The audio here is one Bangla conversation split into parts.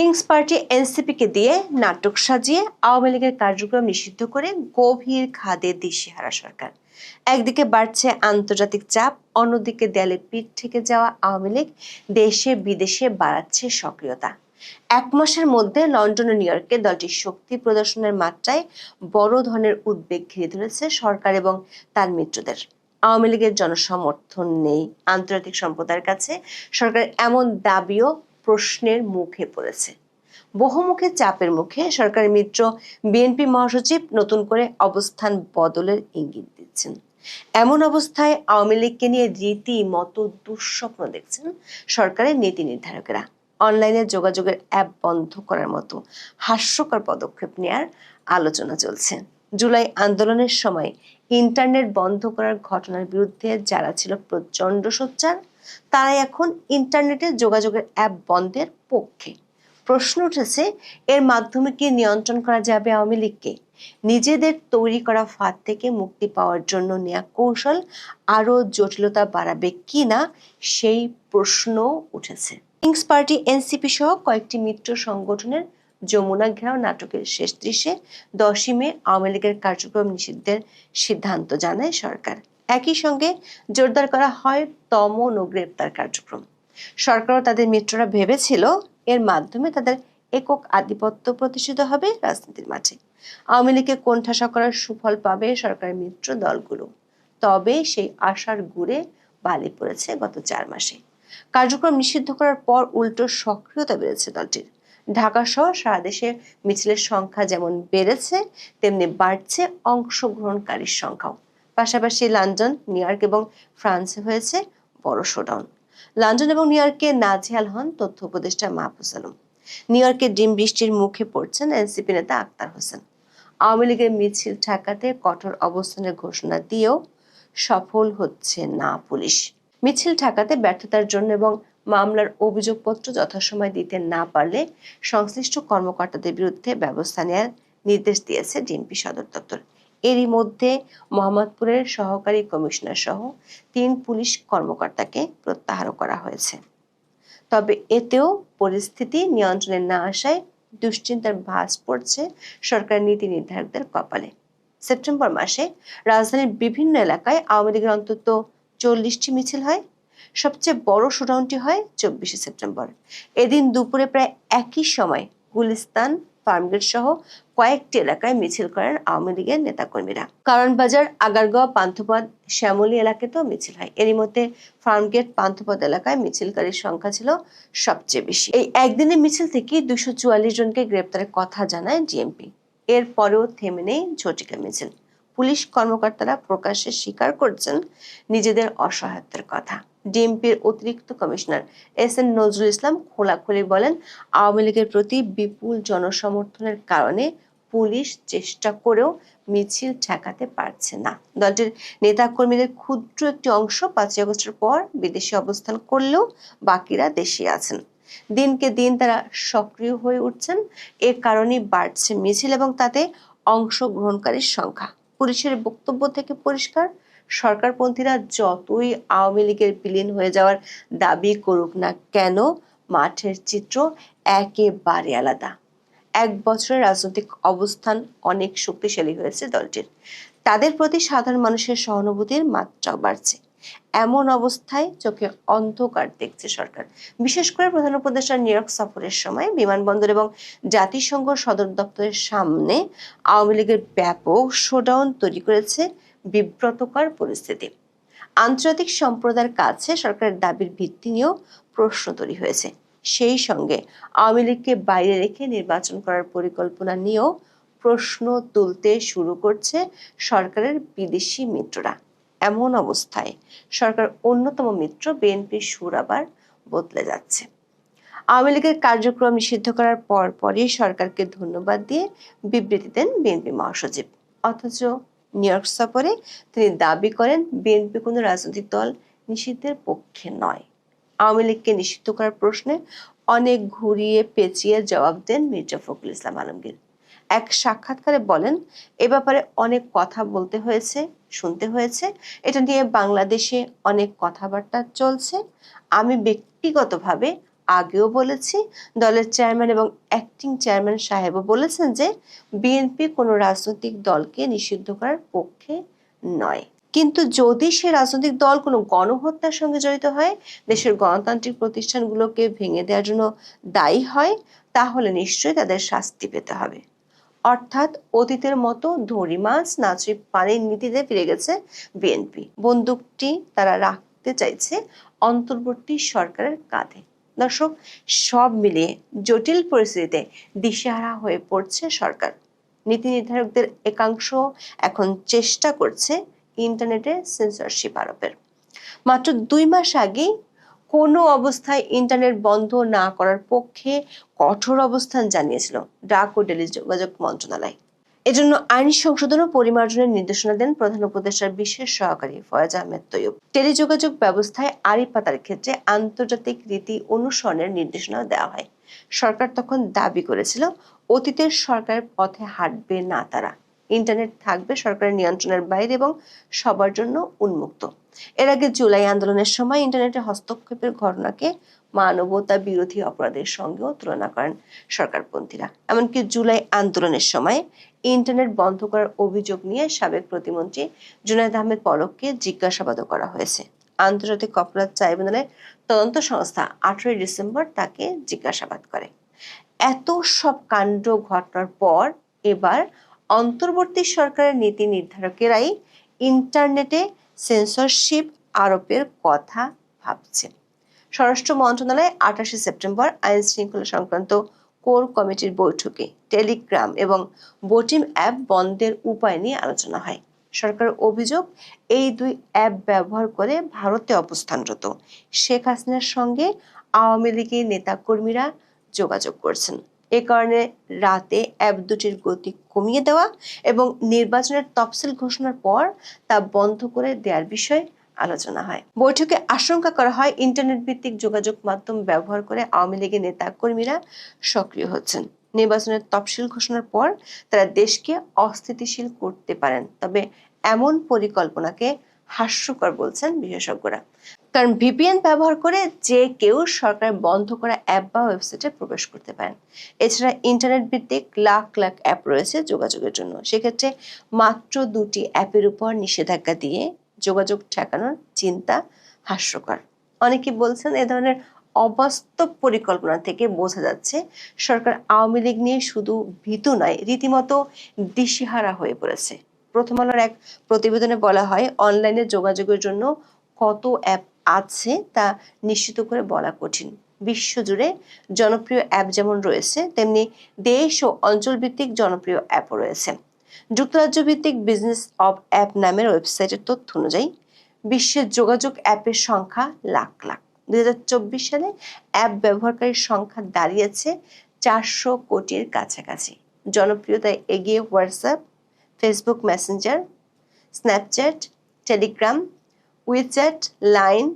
কিংস পার্টি এনসিপিকে দিয়ে নাটক সাজিয়ে আওয়ামী লীগের কার্যক্রম নিষিদ্ধ করে গভীর খাদে দিশেহারা সরকার। একদিকে বাড়ছে আন্তর্জাতিক চাপ, অন্যদিকে দেয়ালে পিঠ থেকে যাওয়া আওয়ামী লীগ দেশে বিদেশে বাড়াচ্ছে সক্রিয়তা। এক মাসের মধ্যে লন্ডন ও নিউ ইয়র্কে দলটির শক্তি প্রদর্শনের মাত্রায় বড় ধরনের উদ্বেগ ঘিরে ধরেছে সরকার এবং তার মিত্রদের। আওয়ামী লীগের জনসমর্থন নেই। আন্তর্জাতিক সম্প্রদায়ের কাছে সরকারের এমন দাবিও প্রশ্নের মুখে পড়েছে। বহুমুখী চাপের মুখে সরকারের মিত্র বিএনপি মহাসচিব নতুন করে অবস্থান বদলের ইঙ্গিত দিচ্ছেন। এমন অবস্থায় আওয়ামী লীগকে নিয়ে রীতিমতো দুঃস্বপ্ন দেখছেন সরকারের নীতি নির্ধারকেরা। অনলাইনে যোগাযোগের অ্যাপ বন্ধ করার মতো হাস্যকর পদক্ষেপ নেয়ার আলোচনা চলছে। জুলাই আন্দোলনের সময় ইন্টারনেট বন্ধ করার ঘটনার বিরুদ্ধে যারা ছিল প্রচণ্ড সোচ্চার তারা এখন ইন্টারনেটে যোগাযোগের অ্যাপ বন্ধের পক্ষে। প্রশ্ন উঠেছে, এর মাধ্যমে কি নিয়ন্ত্রণ করা যাবে আওয়ামী লীগকে? নিজেদের তৈরি করা ফাঁদ থেকে মুক্তি পাওয়ার জন্য নেওয়া কৌশল আরও জটিলতা বাড়াবে কি না, সেই প্রশ্ন উঠেছে। কিংস পার্টি, এনসিপি সহ কয়েকটি মিত্র সংগঠনের যমুনা ঘেরাও নাটকের শেষ দৃশ্যে দশই মে আওয়ামী লীগের কার্যক্রম নিষিদ্ধের সিদ্ধান্ত জানায় সরকার। একই সঙ্গে জোরদার করা হয় দমন ও গ্রেপ্তার কার্যক্রম। সরকারও তাদের মিত্ররা ভেবেছিল এর মাধ্যমে তাদের একক আধিপত্য প্রতিষ্ঠিত হবে রাজনীতির মাঠে। আওয়ামী লীগকে কোণঠাসা করার সুফল পাবে সরকারের মিত্র দলগুলো। তবে সেই আশার গুড়ে বালি পড়েছে গত চার মাসে। কার্যক্রম নিষিদ্ধ করার পর উল্টো সক্রিয়তা বেড়েছে দলটির। ঢাকা সহ সারা দেশে মিছিলের সংখ্যা যেমন বেড়েছে, তেমনি বাড়ছে অংশগ্রহণকারীর সংখ্যাও। পাশাপাশি লন্ডন, নিউ ইয়র্ক এবং ফ্রান্সে হয়েছে বড় শোডাউন। লন্ডন এবং নিউ ইয়র্কে নাজেহাল হন তথ্য উপদেষ্টা মাহফুজ আলম। নিউ ইয়র্কে ডিম বৃষ্টির মুখে পড়ছেন এনসিপি নেতা আক্তার হোসেন। আওয়ামী লীগের মিছিল ঠেকাতে কঠোর অবস্থানের ঘোষণা দিয়েও সফল হচ্ছে না পুলিশ। মিছিল ঠেকাতে ব্যর্থতার জন্য এবং মামলার অভিযোগপত্র যথাসময় দিতে না পারলে সংশ্লিষ্ট কর্মকর্তাদের বিরুদ্ধে ব্যবস্থা নেওয়ার নির্দেশ দিয়েছে ডিএমপি সদর দপ্তর। এরই মধ্যে মোহাম্মদপুরের সহকারী কমিশনার সহ তিন পুলিশ কর্মকর্তাকে প্রত্যাহার করা হয়েছে। তবে এতেও পরিস্থিতি নিয়ন্ত্রণে না আসায় দুশ্চিন্তার ভাঁজ পড়ছে সরকার নীতি নির্ধারকদের কপালে। সেপ্টেম্বর মাসে রাজধানীর বিভিন্ন এলাকায় আওয়ামী লীগের অন্তত চল্লিশটি মিছিল হয়। সবচেয়ে বড় শোডাউনটি হয় চব্বিশে সেপ্টেম্বর। এদিন দুপুরে প্রায় একই সময় গুলিস্তান ফার্মগেট সহ কয়েকটি এলাকায় মিছিল করেন আওয়ামী লীগের নেতাকর্মীরা। কারণবাজার আগারগাঁও, পান্থপথ, শ্যামলী এলাকাতেও মিছিল হয়। এরই মধ্যে ফার্মগেট, পান্থপথ এলাকায় মিছিলকারীর সংখ্যা ছিল সবচেয়ে বেশি। এই একদিনের মিছিল থেকে দুশো চুয়াল্লিশ জনকে গ্রেপ্তারের কথা জানায় ডিএমপি এরপরেও থেমে নেই ঝটিকা মিছিল। পুলিশ কর্মকর্তারা প্রকাশ্যে স্বীকার করছেন নিজেদের অসহায়তার কথা। ডিএমপির অতিরিক্ত commissioner S N Nazrul Islam খোলাখুলি বলেন, আওয়ামী লীগের প্রতি বিপুল জনসমর্থনের কারণে পুলিশ চেষ্টা করেও মিছিল ঠেকাতে পারছে না। দলটির নেতাকর্মীদের ক্ষুদ্র একটি অংশ পাঁচই আগস্টের পর বিদেশে অবস্থান করলেও বাকিরা দেশে আছেন। দিনকে দিন তারা সক্রিয় হয়ে উঠছেন। এর কারণেই বাড়ছে মিছিল এবং তাতে অংশগ্রহণকারীর সংখ্যা। পুলিশের বক্তব্য থেকে পরিষ্কার সরকারপন্থীরা যতই আওয়ামী লীগের বিলীন হয়ে যাওয়ার দাবি করুক না কেন, মাঠের চিত্র একেবারে আলাদা। এক বছরের রাজনৈতিক অবস্থান অনেক শক্তিশালী হয়েছে দলটির। তাদের প্রতি সাধারণ মানুষের সহানুভূতির মাত্রাও বাড়ছে। এমন অবস্থায় চোখে অন্ধকার দেখছে সরকার। বিশেষ করে প্রধান উপদেষ্টা নিউ ইয়র্ক সফরের সময় বিমানবন্দর এবং জাতিসংঘ সদর দপ্তরের সামনে আওয়ামী লীগের ব্যাপক শোডাউন তৈরি করেছে বিব্রতকর পরিস্থিতি। আন্তর্জাতিক সম্প্রদায়ের কাছে সরকারের দাবির ভিত্তি নিয়েও প্রশ্ন তৈরি হয়েছে। সেই সঙ্গে আওয়ামী লীগকে বাইরে রেখে নির্বাচন করার পরিকল্পনা নিয়েও প্রশ্ন তুলতে শুরু করছে সরকারের বিদেশি মিত্ররা। এমন অবস্থায় সরকার অন্যতম মিত্র বিএনপির সুর আবার বদলে যাচ্ছে। আওয়ামী লীগের কার্যক্রম নিষিদ্ধ করার পর পরই সরকারকে ধন্যবাদ দিয়ে বিবৃতি দেন বিএনপি মহাসচিব। অথচ নিউ ইয়র্ক সফরে, তিনি দাবি করেন বিএনপি কোনো রাজনৈতিক দল নিষিদ্ধের পক্ষে নয়। আওয়ামী লীগকে নিষিদ্ধ করার প্রশ্নে অনেক ঘুরিয়ে পেঁচিয়ে জবাব দেন মির্জা ফখরুল ইসলাম আলমগীর। এক সাক্ষাৎকারে বলেন, এ ব্যাপারে অনেক কথা বলতে হয়েছে, শুনতে হয়েছে। এটা নিয়ে বাংলাদেশে অনেক কথাবার্তা চলছে। আমি ব্যক্তিগতভাবে আগেও বলেছি, দলের চেয়ারম্যান এবং অ্যাক্টিং চেয়ারম্যান সাহেবও বলেছেন যে বিএনপি কোনো রাজনৈতিক দলকে নিষিদ্ধ করার পক্ষে নয়। কিন্তু যদি সে রাজনৈতিক দল কোনো গণহত্যার সঙ্গে জড়িত হয়, দেশের গণতান্ত্রিক প্রতিষ্ঠানগুলোকে ভেঙে দেওয়ার জন্য দায়ী হয়, তাহলে নিশ্চয়ই তাদের শাস্তি পেতে হবে। অর্থাৎ অতীতের মতো ধরি মাছ নাচি পানির নীতিতে ফিরে গেছে বিএনপি বন্দুকটি তারা রাখতে চাইছে অন্তর্বর্তী সরকারের কাঁধে। দর্শক, সব মিলিয়ে জটিল পরিস্থিতিতে দিশেহারা হয়ে পড়ছে সরকার। নীতি নির্ধারকদের একাংশ এখন চেষ্টা করছে ইন্টারনেটে সেন্সরশিপ আরোপের। মাত্র দুই মাস আগেই কোনো অবস্থায় ইন্টারনেট বন্ধ না করার পক্ষে কঠোর অবস্থান জানিয়েছিল ডাক ও টেলিযোগাযোগ মন্ত্রণালয়। এজন্য আইন সংশোধন ও পরিমার্জনের নির্দেশনা দেন প্রধান উপদেষ্টার বিশেষ সহকারী ফয়েজ আহমেদ তৈয়ব। টেলিযোগাযোগ ব্যবস্থায় আড়ি পাতার ক্ষেত্রে আন্তর্জাতিক রীতি অনুসরণের নির্দেশনা দেওয়া হয়। সরকার তখন দাবি করেছিল, অতীতের সরকারের পথে হাঁটবে না তারা। ইন্টারনেট থাকবে সরকারের নিয়ন্ত্রণের বাইরে এবং সবার জন্য উন্মুক্ত। এর আগে জুলাই আন্দোলনের সময় ইন্টারনেটে হস্তক্ষেপের ঘটনাকে মানবতা বিরোধী অপরাধের সঙ্গেও তুলনা করেন সরকারপন্থীরা। এমনকি জুলাই আন্দোলনের সময় ইন্টারনেট বন্ধ করার অভিযোগ নিয়ে সাবেক প্রতিমন্ত্রী জুনায়দ আহমেদ পলককে জিজ্ঞাসাবাদও করা হয়েছে। আন্তর্জাতিক অপরাধ ট্রাইব্যুনালের তদন্ত সংস্থা আঠারোই ডিসেম্বর তাকে জিজ্ঞাসাবাদ করে। এত সব কাণ্ড ঘটনার পর এবার অন্তর্বর্তী সরকারের নীতি নির্ধারকেরাই ইন্টারনেটে সেন্সরশিপ আরোপের কথা ভাবছে। স্বরাষ্ট্র মন্ত্রণালয় আঠাশে সেপ্টেম্বর আইন শৃঙ্খলা সংক্রান্ত কোর কমিটির বৈঠকে টেলিগ্রাম এবং বোটিম অ্যাপ বন্ধের উপায় নিয়ে আলোচনা হয়। সরকারের অভিযোগ, এই দুই অ্যাপ ব্যবহার করে ভারতে অবস্থানরত। শেখ হাসিনার সঙ্গে আওয়ামী লীগের নেতাকর্মীরা যোগাযোগ করছেন। এ কারণে রাতে অ্যাপ দুটির গতি কমিয়ে দেওয়া এবং নির্বাচনের তফসিল ঘোষণার পর তা বন্ধ করে দেওয়ার বিষয়ে আলোচনা হয়। বৈঠকে আশঙ্কা করা হয় ইন্টারনেট ভিত্তিক যোগাযোগ মাধ্যম ব্যবহার করে আওয়ামী লীগের নেতা কর্মীরা সক্রিয় হচ্ছেন। নির্বাচনের তফসিল ঘোষণার পর তারা দেশকে অস্থিতিশীল করতে পারেন, তবে এমন পরিকল্পনাকে হাস্যকর বলছেন বিশেষজ্ঞরা। কারণ ভিপিএন ব্যবহার করে যে কেউ সরকার বন্ধ করা অ্যাপ বা ওয়েবসাইটে প্রবেশ করতে পারেন। এছাড়া ইন্টারনেট ভিত্তিক লাখ লাখ অ্যাপ রয়েছে যোগাযোগের জন্য। সেক্ষেত্রে মাত্র দুটি অ্যাপের উপর নিষেধাজ্ঞা দিয়ে যোগাযোগ ঠেকানোর চিন্তা হাস্যকর। অনেকে বলছেন এ ধরনের অবাস্তব পরিকল্পনা থেকে বোঝা যাচ্ছে সরকার আওয়ামী লীগ নিয়ে শুধু ভীতু নয়, রীতিমতো দিশিহারা হয়ে পড়েছে। প্রথম আলোর এক প্রতিবেদনে বলা হয়, অনলাইনে যোগাযোগের জন্য কত অ্যাপ আছে তা নিশ্চিত করে বলা কঠিন। বিশ্বজুড়ে জনপ্রিয় অ্যাপ যেমন রয়েছে, তেমনি দেশ ও অঞ্চলভিত্তিক জনপ্রিয় অ্যাপও রয়েছে। যুক্তরাজ্য ভিত্তিক বিজনেস অব অ্যাপ নামের ওয়েবসাইটের তথ্য অনুযায়ী, বিশ্বের যোগাযোগ অ্যাপের সংখ্যা লাখ লাখ। দুই হাজার চব্বিশ সালে অ্যাপ ব্যবহারকারীর সংখ্যা দাঁড়িয়েছে চারশো কোটির কাছাকাছি। জনপ্রিয়তায় এগিয়ে WhatsApp, Facebook Messenger, Snapchat, Telegram WeChat Line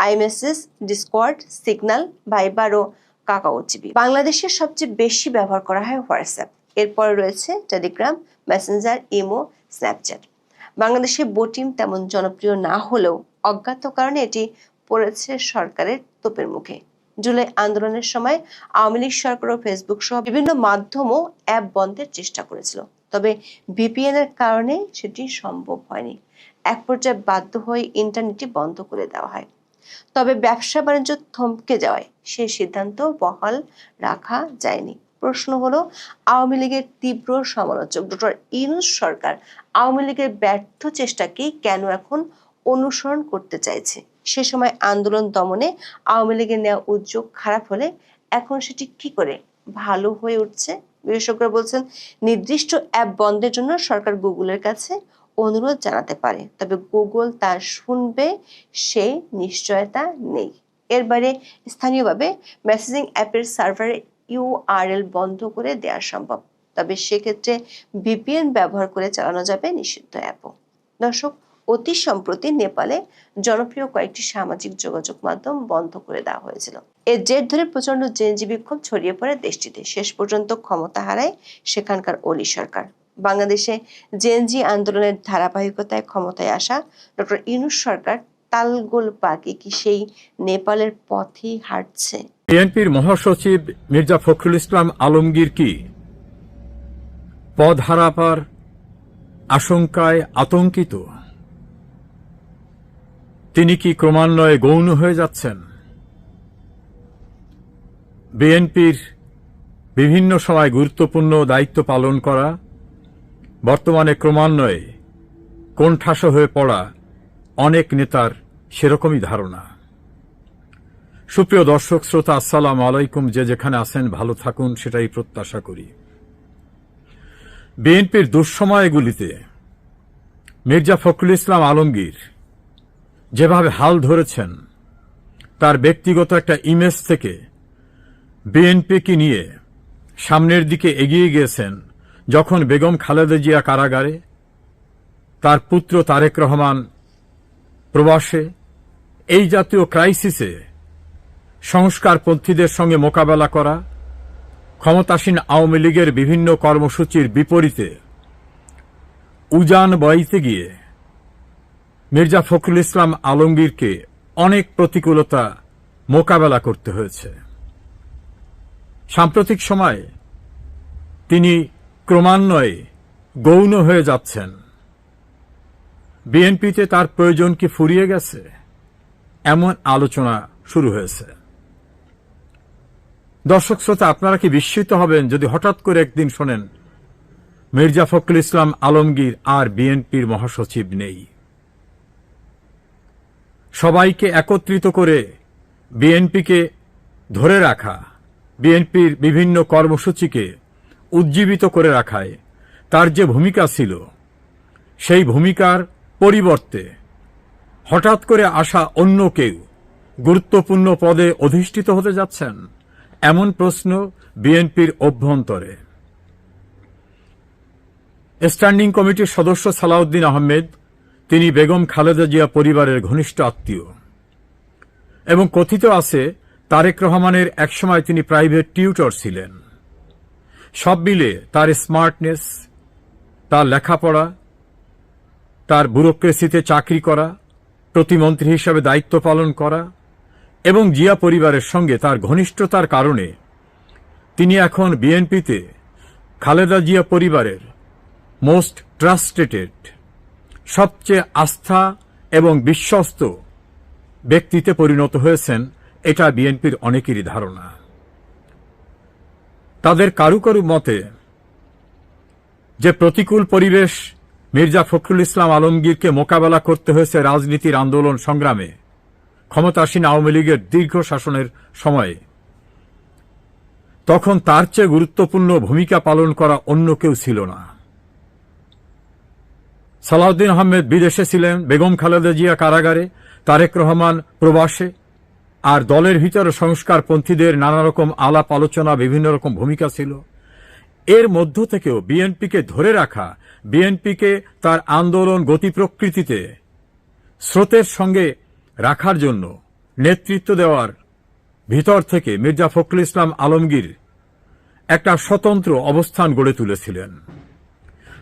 iMessage Discord Signal Viber ও কাকাওচিবি বাংলাদেশের সবচেয়ে বেশি ব্যবহার করা হয় হোয়াটসঅ্যাপ। এরপর রয়েছে টেলিগ্রাম মেসেঞ্জার ইমো স্ন্যাপচ্যাট বাংলাদেশে বোটিম তেমন জনপ্রিয় না হলেও অজ্ঞাত কারণে এটি পড়েছে সরকারের তোপের মুখে। জুলাই আন্দোলনের সময় আওয়ামী লীগ সরকার ও ফেসবুক সহ বিভিন্ন মাধ্যমও অ্যাপ বন্ধের চেষ্টা করেছিল। তবে ভিপিএন এর কারণে সেটি সম্ভব হয়নি। এক পর্যায়ে বাধ্য হয়ে ইন্টারনেটটি বন্ধ করে দেওয়া হয়। তবে ব্যবসা বাণিজ্য থমকে যাওয়ায় সে সিদ্ধান্ত বহাল রাখা যায়নি। প্রশ্ন হলো, আওয়ামী লীগের তীব্র সমালোচক। ডক্টর ইউনুস সরকার আওয়ামী লীগের ব্যর্থ চেষ্টাকে কেন এখন অনুসরণ করতে চাইছে? সে সময় আন্দোলন দমনে আওয়ামী লীগের নেওয়া উদ্যোগ খারাপ হলে এখন সেটি কি করে ভালো হয়ে উঠছে? বিশেষজ্ঞরা বলছেন, নির্দিষ্ট অ্যাপ বন্ধের জন্য সরকার গুগলের কাছে অনুরোধ জানাতে পারে, তবে গুগল তা শুনবে সে নিশ্চয়তা নেই। এর বাইরে স্থানীয়ভাবে মেসেজিং অ্যাপের সার্ভারে ইউআরএল বন্ধ করে দেওয়া সম্ভব। তবে সেক্ষেত্রে ভিপিএন ব্যবহার করে চালানো যাবে নিষিদ্ধ অ্যাপও। দর্শক, অতি সম্প্রতি নেপালে জনপ্রিয় কয়েকটি সামাজিক যোগাযোগ মাধ্যম বন্ধ করে দেওয়া হয়েছিল। এর জের ধরে প্রচণ্ড জেনজি বিক্ষোভ ছড়িয়ে পড়ে দেশটিতে। শেষ পর্যন্ত ক্ষমতা হারায় সেখানকার অলি সরকার। বাংলাদেশে জেনজি আন্দোলনের ধারাবাহিকতায় ক্ষমতায় আসা ডক্টর ইউনুস সরকার তালগোল পাকে কি সেই নেপালের পথেই হাঁটছে? বিএনপির মহাসচিব মির্জা ফখরুল ইসলাম আলমগীর কি পদ হারাপার আশঙ্কায় আতঙ্কিত? তিনি কি ক্রমান্বয়ে গৌণ হয়ে যাচ্ছেন? বিএনপির বিভিন্ন সময় গুরুত্বপূর্ণ দায়িত্ব পালন করা, বর্তমানে ক্রমান্বয়ে কোণঠাস হয়ে পড়া অনেক নেতার সেরকমই ধারণা। সুপ্রিয় দর্শক, শ্রোতা, আসসালাম আলাইকুম। যে যেখানে আছেন, ভালো থাকুন, সেটাই প্রত্যাশা করি। বিএনপির দুঃসময়গুলিতে মির্জা ফখরুল ইসলাম আলমগীর যেভাবে হাল ধরেছেন, তার ব্যক্তিগত একটা ইমেজ থেকে বিএনপিকে নিয়ে সামনের দিকে এগিয়ে গিয়েছেন যখন বেগম খালেদা জিয়া কারাগারে, তার পুত্র তারেক রহমান প্রবাসে এই জাতীয় ক্রাইসিসে সংস্কারপন্থীদের সঙ্গে মোকাবেলা করা, ক্ষমতাসীন আওয়ামী লীগের বিভিন্ন কর্মসূচির বিপরীতে উজান বইতে গিয়ে মির্জা ফখরুল ইসলাম আলমগীরকে অনেক প্রতিকূলতা মোকাবেলা করতে হয়েছে। সাম্প্রতিক সময়ে তিনি ক্রমান্বয়ে গৌণ হয়ে যাচ্ছেন। বিএনপিতে তার প্রয়োজন কি ফুরিয়ে গেছে? এমন আলোচনা শুরু হয়েছে। দর্শক শ্রোতা, আপনারা কি বিস্মিত হবেন যদি হঠাৎ করে একদিন শোনেন, মির্জা ফখরুল ইসলাম আলমগীর আর বিএনপির মহাসচিব নেই। সবাইকে একত্রিত করে বিএনপিকে ধরে রাখা, বিএনপির বিভিন্ন কর্মসূচিকে উজ্জীবিত করে রাখায় তার যে ভূমিকা ছিল, সেই ভূমিকার পরিবর্তে, হঠাৎ করে আসা অন্য কেউ গুরুত্বপূর্ণ পদে অধিষ্ঠিত হতে যাচ্ছেন, এমন প্রশ্ন বিএনপির অভ্যন্তরে। স্ট্যান্ডিং কমিটির সদস্য সালাউদ্দিন আহমেদ, তিনি বেগম খালেদা জিয়া পরিবারের ঘনিষ্ঠ আত্মীয়। এবং কথিত আছে, তারেক রহমানের একসময় তিনি প্রাইভেট টিউটর ছিলেন। সব মিলে তার স্মার্টনেস, তার লেখাপড়া তার ব্যুরোক্রেসিতে চাকরি করা, প্রতিমন্ত্রী হিসাবে দায়িত্ব পালন করা এবং জিয়া পরিবারের সঙ্গে তার ঘনিষ্ঠতার কারণে তিনি এখন বিএনপিতে খালেদা জিয়া পরিবারের মোস্ট ট্রাস্টেটেড, সবচেয়ে আস্থা এবং বিশ্বস্ত ব্যক্তিতে পরিণত হয়েছেন এটা বিএনপির অনেকেরই ধারণা। তাদের কারু কারু মতে যে প্রতিকূল পরিবেশ মির্জা ফখরুল ইসলাম আলমগীরকে মোকাবেলা করতে হয়েছে রাজনীতির আন্দোলন সংগ্রামে। ক্ষমতাসীন আওয়ামী লীগের দীর্ঘ শাসনের সময়ে। তখন তার চেয়ে গুরুত্বপূর্ণ ভূমিকা পালন করা অন্য কেউ ছিল না। সালাউদ্দিন আহমেদ বিদেশে ছিলেন, বেগম খালেদা জিয়া কারাগারে, তারেক রহমান প্রবাসে, আর দলের ভিতরে সংস্কারপন্থীদের নানা রকম আলাপ আলোচনা, বিভিন্ন রকম ভূমিকা ছিল। এর মধ্য থেকেও বিএনপিকে ধরে রাখা বিএনপিকে তার আন্দোলন গতি প্রকৃতিতে স্রোতের সঙ্গে রাখার জন্য নেতৃত্ব দেওয়ার ভিতর থেকে মির্জা ফখরুল ইসলাম আলমগীর একটা স্বতন্ত্র অবস্থান গড়ে তুলেছিলেন।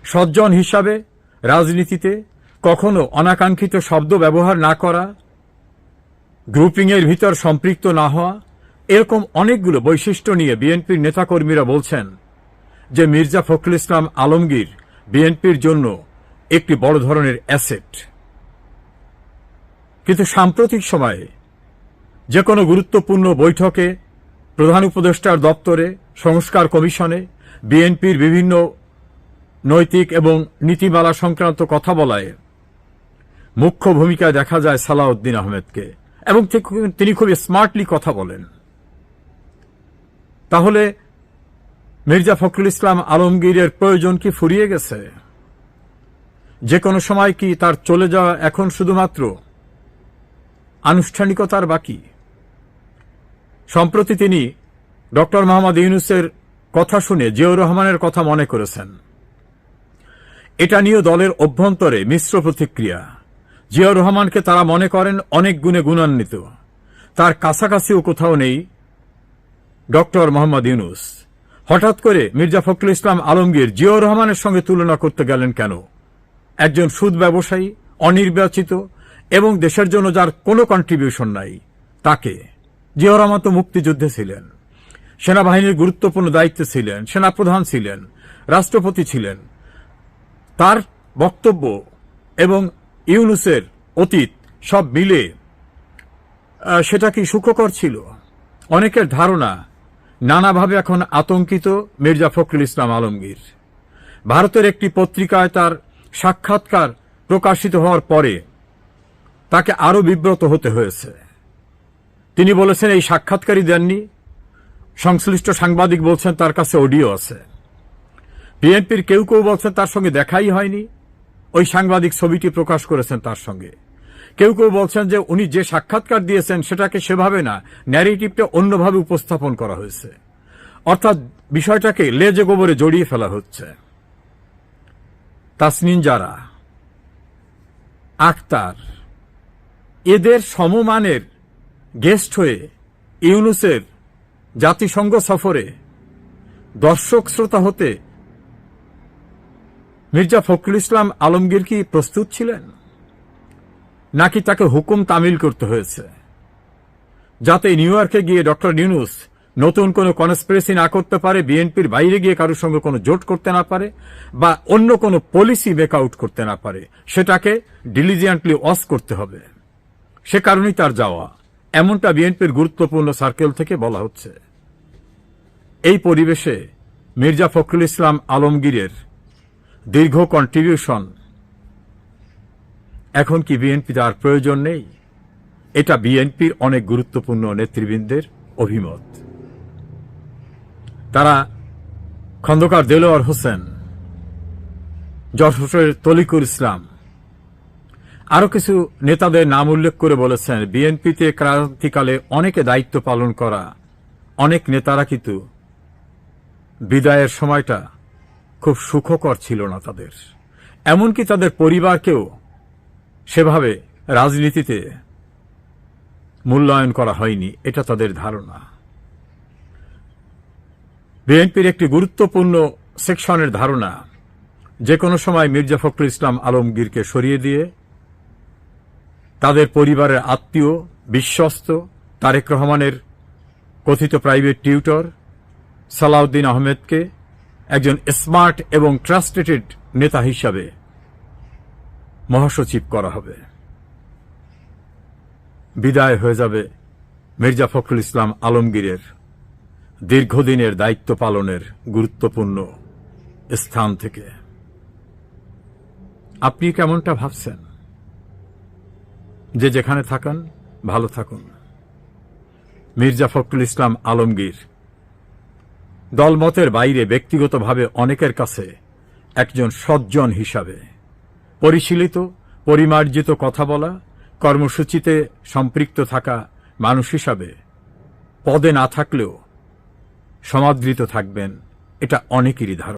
সজ্জন হিসাবে রাজনীতিতে কখনো অনাকাঙ্ক্ষিত শব্দ ব্যবহার না করা, গ্রুপিংয়ের ভিতর সম্পৃক্ত না হওয়া, এরকম অনেকগুলো বৈশিষ্ট্য নিয়ে বিএনপির নেতাকর্মীরা বলছেন যে মির্জা ফখরুল ইসলাম আলমগীর বিএনপির জন্য একটি বড় ধরনের অ্যাসেট। কিন্তু সাম্প্রতিক সময়ে যে কোনো গুরুত্বপূর্ণ বৈঠকে প্রধান উপদেষ্টার দপ্তরে, সংস্কার কমিশনে, বিএনপির বিভিন্ন নৈতিক এবং নীতিমালা সংক্রান্ত কথা বলায় মুখ্য ভূমিকায় দেখা যায় সালাউদ্দিন আহমেদকে এবং তিনি খুব স্মার্টলি কথা বলেন। তাহলে মির্জা ফখরুল ইসলাম আলমগীরের প্রয়োজন কি ফুরিয়ে গেছে? যে কোনো সময় কি তার চলে যাওয়া এখন শুধুমাত্র আনুষ্ঠানিকতার বাকি? সম্প্রতি তিনি ডক্টর মোহাম্মদ ইউনুসের কথা শুনে জিয়াউর রহমানের কথা মনে করেছেন। এটা নিয়ে দলের অভ্যন্তরে মিশ্র প্রতিক্রিয়া। জিয়াউর রহমানকে তারা মনে করেন অনেক গুণে গুণান্বিত। তার কাছাকাছিও কোথাও নেই ডক্টর মোহাম্মদ ইউনুস। হঠাৎ করে মির্জা ফখরুল ইসলাম আলমগীর জিয়াউর রহমানের সঙ্গে তুলনা করতে গেলেন কেন? একজন সুদ ব্যবসায়ী, অনির্বাচিত, এবং দেশের জন্য যার কোনো কন্ট্রিবিউশন নাই, তাকে। জিয়া রহমান তো মুক্তিযুদ্ধে ছিলেন। সেনাবাহিনীর গুরুত্বপূর্ণ দায়িত্বে ছিলেন, সেনাপ্রধান ছিলেন, রাষ্ট্রপতি ছিলেন। তার বক্তব্য এবং ইউনুসের অতীত সব মিলে সেটা কি সুখকর ছিল? অনেকের ধারণা নানাভাবে এখন আতঙ্কিত মির্জা ফখরুল ইসলাম আলমগীর। ভারতের একটি পত্রিকায় তার সাক্ষাৎকার প্রকাশিত হওয়ার পরে তাকে আরও বিব্রত হতে হয়েছে। তিনি বলেছেন, এই সাক্ষাৎকারই দেননি। সংশ্লিষ্ট সাংবাদিক বলছেন, তার কাছে অডিও আছে। বিএনপির কেউ কেউ বলছেন, তার সঙ্গে দেখাই হয়নি। ওই সাংবাদিক ছবিটি প্রকাশ করেছেন তার সঙ্গে। কেউ কেউ বলছেন যে উনি যে সাক্ষাৎকার দিয়েছেন সেটাকে সেভাবে না ন্যারেটিভটা অন্যভাবে উপস্থাপন করা হয়েছে। অর্থাৎ বিষয়টাকে লেজে গোবরে জড়িয়ে ফেলা হচ্ছে। তাসনিন যারা আক্তার এদের সমমানের গেস্ট হয়ে ইউনুসের জাতিসংঘ সফরে দর্শক শ্রোতা হতে মির্জা ফখরুল ইসলাম আলমগীর কি প্রস্তুত ছিলেন? নাকি তাকে হুকুম তামিল করতে হয়েছে? যাতে নিউ ইয়র্কে গিয়ে ডক্টর নিউনুস নতুন কোনো কনস্পিরেসি না করতে পারে, বিএনপির বাইরে গিয়ে কারোর সঙ্গে কোনো জোট করতে না পারে, বা অন্য কোনো পলিসি মেক আউট করতে না পারে, সেটাকে ডিলিজিয়ান্টলি অস করতে হবে। সে কারণেই তার যাওয়া। এমনটা বিএনপির গুরুত্বপূর্ণ সার্কেল থেকে বলা হচ্ছে। এই পরিবেশে মির্জা ফখরুল ইসলাম আলমগীরের দীর্ঘ কন্ট্রিবিউশন এখন কি বিএনপি তার প্রয়োজন নেই? এটা বিএনপির অনেক গুরুত্বপূর্ণ নেতৃবৃন্দের অভিমত। তারা খন্দকার দেলোয়ার হোসেন যশোরের তলিকুর ইসলাম আরও কিছু নেতাদের নাম উল্লেখ করে বলেছেন, বিএনপিতে ক্রান্তিকালে অনেকে দায়িত্ব পালন করা, অনেক নেতারা কিন্তু বিদায়ের সময়টা খুব সুখকর ছিল না তাদের। এমনকি তাদের পরিবারকেও সেভাবে রাজনীতিতে মূল্যায়ন করা হয়নি, এটা তাদের ধারণা। বিএনপির একটি গুরুত্বপূর্ণ সেকশনের ধারণা যে কোনো সময় মির্জা ফখরুল ইসলাম আলমগীরকে সরিয়ে দিয়ে তাদের পরিবারের আত্মীয়, বিশ্বস্ত, তারেক রহমানের কথিত প্রাইভেট টিউটর সালাউদ্দিন আহমেদকে একজন স্মার্ট এবং ট্রাস্টেটেড নেতা হিসাবে মহাসচিব করা হবে। বিদায় হয়ে যাবে মির্জা ফখরুল ইসলাম আলমগীরের দীর্ঘদিনের দায়িত্ব পালনের গুরুত্বপূর্ণ স্থান থেকে। আপনি কেমনটা ভাবছেন? যে যেখানে থাকান, ভালো থাকুন। মির্জা ফখরুল ইসলাম আলমগীর দলমতের বাইরে ব্যক্তিগতভাবে অনেকের কাছে একজন সজ্জন হিসাবে পরিশীলিত, পরিমার্জিত কথা বলা, কর্মসূচিতে সম্পৃক্ত থাকা মানুষ হিসাবে পদে না থাকলেও সমাদৃত থাকবেন, এটা অনেকেরই ধারণা।